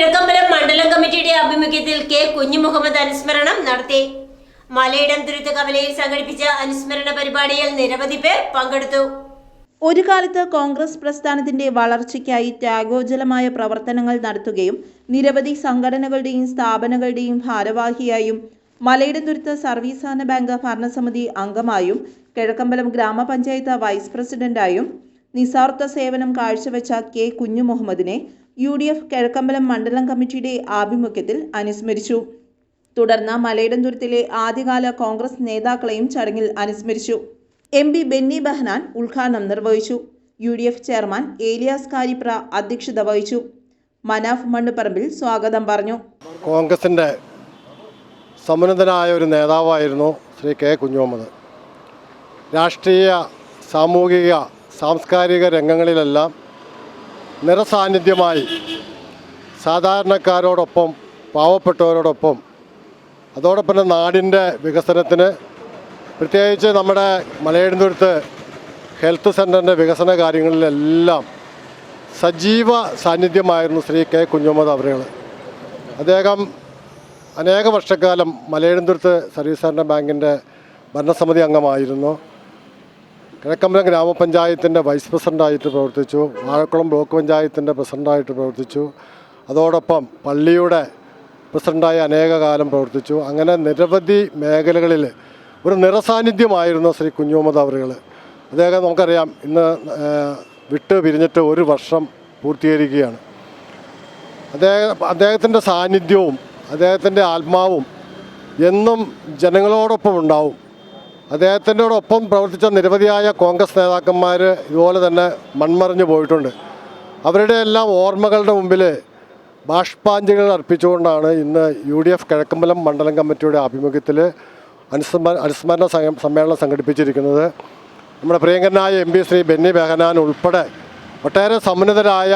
കിഴക്കമ്പലം മണ്ഡലം കമ്മിറ്റിയുടെ ആഭിമുഖ്യത്തിൽ കെ കുഞ്ഞുമുഹമ്മദ് അനുസ്മരണം നടത്തി. മലയിടം തുരുത്ത് കവലയിൽ സംഘടിപ്പിച്ച അനുസ്മരണ പരിപാടിയിൽ നിരവധി പേർ പങ്കെടുത്തു. ഒരു കാലത്ത് കോൺഗ്രസ് പ്രസ്ഥാനത്തിന്റെ വളർച്ചയ്ക്കായി ത്യാഗോജ്വലമായ പ്രവർത്തനങ്ങൾ നടത്തുകയും നിരവധി സംഘടനകളുടെയും സ്ഥാപനങ്ങളുടെയും ഭാരവാഹിയായും സർവീസ് സഹകരണ ബാങ്ക് ഭരണസമിതി അംഗമായും കിഴക്കമ്പലം ഗ്രാമപഞ്ചായത്ത് വൈസ് പ്രസിഡന്റായും നിസ്വാർത്ഥ സേവനം കാഴ്ചവെച്ച കെ കുഞ്ഞു മുഹമ്മദിനെ യു ഡി എഫ് കിഴക്കമ്പലം മണ്ഡലം കമ്മിറ്റിയുടെ ആഭിമുഖ്യത്തിൽ അനുസ്മരിച്ചു. തുടർന്ന് മലയിടംതുരത്തിലെ ആദ്യകാല കോൺഗ്രസ് നേതാക്കളെയും ചടങ്ങിൽ അനുസ്മരിച്ചു. എം പി ബെന്നി ബഹനാൻ ഉദ്ഘാടനം നിർവഹിച്ചു. U D F chairman Elias Karipra അധ്യക്ഷത വഹിച്ചു. മനാഫ് മണ്ണുപറമ്പിൽ സ്വാഗതം പറഞ്ഞു. കോൺഗ്രസിന്റെ സമുന്നതനായ ഒരു നേതാവായിരുന്നു ശ്രീ കെ കുഞ്ഞുമുഹമ്മദ് രാഷ്ട്രീയ സാമൂഹിക സാംസ്കാരിക രംഗങ്ങളിലെല്ലാം നിറസാന്നിധ്യമായി സാധാരണക്കാരോടൊപ്പം പാവപ്പെട്ടവരോടൊപ്പം അതോടൊപ്പം തന്നെ നാടിന്റെ വികസനത്തിന് പ്രത്യേകിച്ച് നമ്മുടെ മലയടുത്തുരുത്ത് ഹെൽത്ത് സെന്ററിന്റെ വികസന കാര്യങ്ങളിലെല്ലാം സജീവ സാന്നിധ്യമായിരുന്നു ശ്രീ കെ കുഞ്ഞുമ്മദ് അവരുകൾ അദ്ദേഹം അനേക വർഷക്കാലം മലയടുത്തുരുത്ത് സർവീസ് സഹകരണ ബാങ്കിന്റെ ഭരണസമിതി അംഗമായിരുന്നു. കിഴക്കമ്പലം ഗ്രാമപഞ്ചായത്തിന്റെ വൈസ് പ്രസിഡന്റായിട്ട് പ്രവർത്തിച്ചു വാഴക്കുളം ബ്ലോക്ക് പഞ്ചായത്തിന്റെ പ്രസിഡന്റായിട്ട് പ്രവർത്തിച്ചു. അതോടൊപ്പം പള്ളിയുടെ പ്രസിഡന്റായി അനേക കാലം പ്രവർത്തിച്ചു. അങ്ങനെ നിരവധി മേഖലകളിൽ ഒരു നിറസാന്നിധ്യമായിരുന്നു ശ്രീ കുഞ്ഞുമുഹമ്മദ് അവറുകൾ. അദ്ദേഹം നമുക്കറിയാം ഇന്ന് വിട്ട് പിരിഞ്ഞിട്ട് ഒരു വർഷം പൂർത്തീകരിക്കുകയാണ്. അദ്ദേഹം അദ്ദേഹത്തിന്റെ സാന്നിധ്യവും അദ്ദേഹത്തിന്റെ ആത്മാവും എന്നും ജനങ്ങളോടൊപ്പം ഉണ്ടാവും. അദ്ദേഹത്തിന്റെ ഒപ്പം പ്രവർത്തിച്ച നിരവധിയായ കോൺഗ്രസ് നേതാക്കന്മാർ ഇതുപോലെ തന്നെ മൺമറിഞ്ഞു പോയിട്ടുണ്ട്. അവരുടെ എല്ലാം ഓർമ്മകളുടെ മുമ്പിൽ ബാഷ്പാഞ്ജലികൾ അർപ്പിച്ചുകൊണ്ടാണ് ഇന്ന് യു ഡി എഫ് കിഴക്കമ്പലം മണ്ഡലം കമ്മിറ്റിയുടെ ആഭിമുഖ്യത്തിൽ അനുസ്മര അനുസ്മരണ സമ്മേളനം സംഘടിപ്പിച്ചിരിക്കുന്നത്. നമ്മുടെ പ്രിയങ്കരനായ എം പി ശ്രീ ബെന്നി ബെഹനാൻ ഉൾപ്പെടെ ഒട്ടേറെ സമുന്നതരായ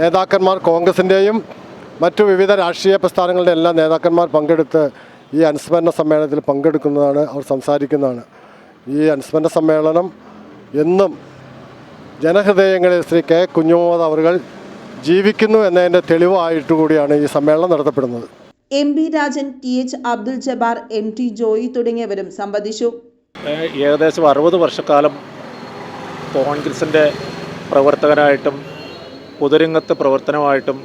നേതാക്കന്മാർ കോൺഗ്രസിന്റെയും മറ്റു വിവിധ രാഷ്ട്രീയ പ്രസ്ഥാനങ്ങളുടെ എല്ലാ നേതാക്കന്മാർ പങ്കെടുത്ത് ഈ അനുസ്മരണ സമ്മേളനത്തിൽ പങ്കെടുക്കുന്നതാണ് അവർ സംസാരിക്കുന്നതാണ്. ഈ അനുസ്മരണ സമ്മേളനം എന്നും ജനഹൃദയങ്ങളിൽ ശ്രീ കെ കുഞ്ഞുമോദ് അവർ ജീവിക്കുന്നു എന്നതിന്റെ തെളിവായിട്ട് കൂടിയാണ് ഈ സമ്മേളനം നടത്തപ്പെടുന്നത്. M B Rajan T H Abdul Jabbar M T Joy തുടങ്ങിയവരും സംബന്ധിച്ചു ഏകദേശം അറുപത് വർഷക്കാലം കോൺഗ്രസിന്റെ പ്രവർത്തകനായിട്ടും പൊതുരംഗത്ത് പ്രവർത്തനമായിട്ടും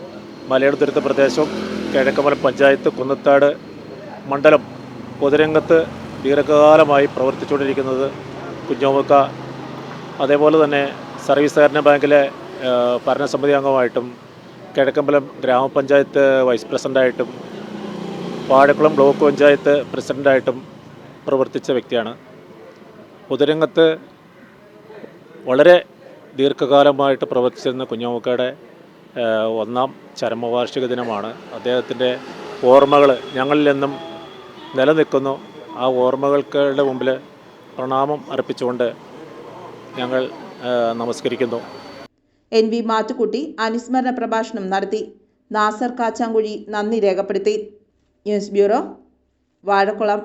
മലയാളത്തുരുത്ത് പ്രദേശം കിഴക്കമല പഞ്ചായത്ത് കുന്നത്താട് മണ്ഡലം പൊതുരംഗത്ത് ദീർഘകാലമായി പ്രവർത്തിച്ചുകൊണ്ടിരിക്കുന്നത് കുഞ്ഞോമുക്ക. അതേപോലെ തന്നെ സർവീസ് സഹകരണ ബാങ്കിലെ ഭരണസമിതി അംഗമായിട്ടും കിഴക്കമ്പലം ഗ്രാമപഞ്ചായത്ത് വൈസ് പ്രസിഡന്റായിട്ടും വാഴക്കുളം ബ്ലോക്ക് പഞ്ചായത്ത് പ്രസിഡന്റായിട്ടും പ്രവർത്തിച്ച വ്യക്തിയാണ്. പൊതുരംഗത്ത് വളരെ ദീർഘകാലമായിട്ട് പ്രവർത്തിച്ചിരുന്ന കുഞ്ഞുമുക്കയുടെ ഒന്നാം ചരമവാർഷിക ദിനമാണ്. അദ്ദേഹത്തിന്റെ ഓർമ്മകൾ ഞങ്ങളിൽ നിന്നും നിലനിൽക്കുന്നു. ആ ഓർമ്മകൾക്കുടെ മുമ്പിൽ പ്രണാമം അർപ്പിച്ചുകൊണ്ട് ഞങ്ങൾ നമസ്കരിക്കുന്നു. എൻ വി മാത്തുക്കുട്ടി അനുസ്മരണ പ്രഭാഷണം നടത്തി. നാസർ കാച്ചാങ്കുഴി നന്ദി രേഖപ്പെടുത്തി. News bureau Vazhakkulam.